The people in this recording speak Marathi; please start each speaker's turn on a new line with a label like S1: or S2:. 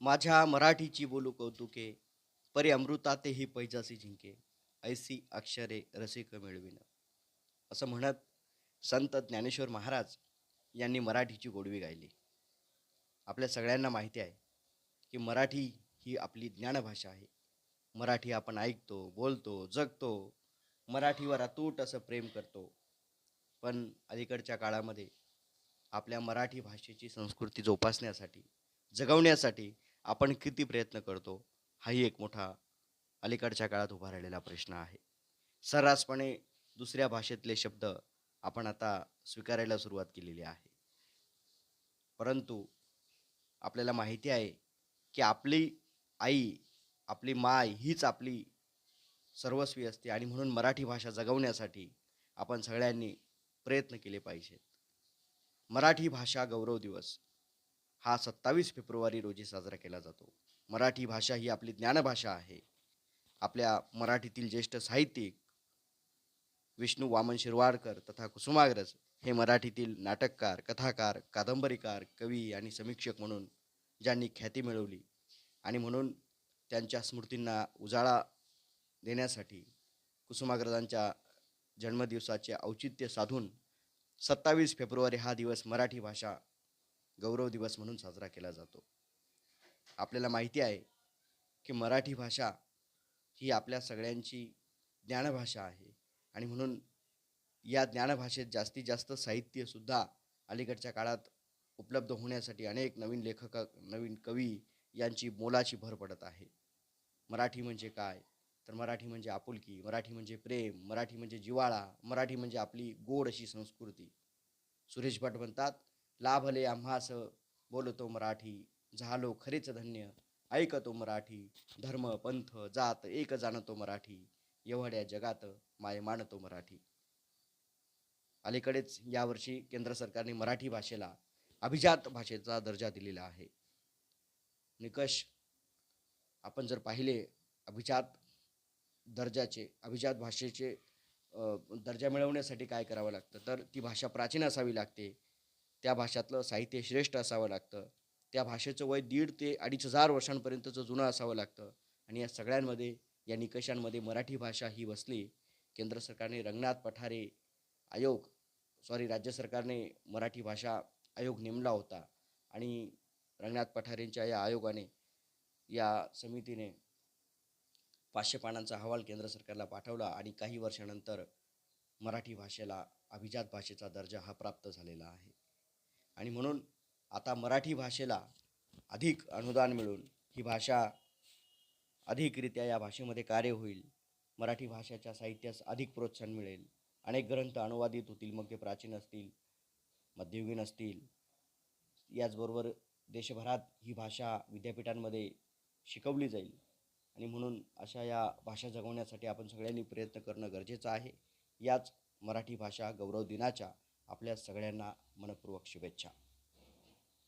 S1: माझ्या मराठीची बोलू कौतुके परी अमृतातेही पैजासी जिंके ऐसी अक्षरे रसिक मिळविन. असं म्हणत संत ज्ञानेश्वर महाराज यांनी मराठीची गोडवी गायली. आपल्या सगळ्यांना माहिती आहे की मराठी ही आपली ज्ञानभाषा आहे. मराठी आपण ऐकतो बोलतो जगतो मराठीवर अतूट असं प्रेम करतो. पण अलीकडच्या काळामध्ये आपल्या मराठी भाषेची संस्कृती जोपासण्यासाठी जगवण्यासाठी आपण किती प्रयत्न करतो हाही एक मोठा अलीकडच्या काळात उभा राहिलेला प्रश्न आहे. सर्रासपणे दुसऱ्या भाषेतले शब्द आपण आता स्वीकारायला सुरुवात केलेली आहे. परंतु आपल्याला माहिती आहे की आपली आई आपली माय हीच आपली सर्वस्वी असते आणि म्हणून मराठी भाषा जगवण्यासाठी आपण सगळ्यांनी प्रयत्न केले पाहिजेत. मराठी भाषा गौरव दिवस हा सत्तावीस फेब्रुवारी रोजी साजरा केला जातो. मराठी भाषा ही आपली ज्ञानभाषा आहे. आपल्या मराठीतील ज्येष्ठ साहित्यिक विष्णू वामन शिरवाडकर तथा कुसुमाग्रज हे मराठीतील नाटककार कथाकार कादंबरीकार कवी आणि समीक्षक म्हणून ज्यांनी ख्याती मिळवली आणि म्हणून त्यांच्या स्मृतींना उजाळा देण्यासाठी कुसुमाग्रजांच्या जन्मदिवसाचे औचित्य साधून सत्तावीस फेब्रुवारी हा दिवस मराठी भाषा गौरव दिवस म्हणून साजरा केला जातो. आपल्याला माहिती आहे की मराठी भाषा ही आपल्या सगळ्यांची ज्ञानभाषा आहे. आणि म्हणून या ज्ञानभाषेत जास्तीत जास्त साहित्यसुद्धा अलीकडच्या काळात उपलब्ध होण्यासाठी अनेक नवीन लेखक नवीन कवी यांची मोलाची भर पडत आहे. मराठी म्हणजे काय? तर मराठी म्हणजे आपुलकी मराठी म्हणजे प्रेम मराठी म्हणजे जिवाळा मराठी म्हणजे आपली गोड अशी संस्कृती. सुरेश भट म्हणतात लाभले आम्हास बोलतो मराठी झालो खरेच धन्य ऐकतो मराठी धर्म पंथ जात एक जाणतो मराठी एवढ्या जगात माय मानतो मराठी. अलीकडेच यावर्षी केंद्र सरकारने मराठी भाषेला अभिजात भाषेचा दर्जा दिलेला आहे. निकष आपण जर पाहिले अभिजात दर्जाचे अभिजात भाषेचे दर्जा मिळवण्यासाठी काय करावं लागतं? तर ती भाषा प्राचीन असावी लागते. त्या भाषातलं साहित्य श्रेष्ठ असावं लागतं. त्या भाषेचं वय दीड ते अडीच हजार वर्षांपर्यंतचं जुनं असावं लागतं. आणि या सगळ्यांमध्ये या निकषांमध्ये मराठी भाषा ही बसली केंद्र सरकारने रंगनाथ पठारे आयोग सॉरी राज्य सरकारने मराठी भाषा आयोग नेमला होता. आणि रंगनाथ पठारेंच्या या आयोगाने या समितीने पाचशे पानांचा अहवाल केंद्र सरकारला पाठवला आणि काही वर्षानंतर मराठी भाषेला अभिजात भाषेचा दर्जा हा प्राप्त झालेला आहे. आणि म्हणून आता मराठी भाषेला अधिक अनुदान मिळून ही भाषा अधिकरित्या या भाषेमध्ये कार्य होईल. मराठी भाषेच्या साहित्यास अधिक प्रोत्साहन मिळेल. अनेक ग्रंथ अनुवादित होतील मग ते प्राचीन असतील मध्ययुगीन असतील. याचबरोबर देशभरात ही भाषा विद्यापीठांमध्ये शिकवली जाईल. आणि म्हणून अशा या भाषा जगवण्यासाठी आपण सगळ्यांनी प्रयत्न करणं गरजेचं आहे. याच मराठी भाषा गौरव दिनाच्या आपल्या सगळ्यांना मनपूर्वक शुभेच्छा.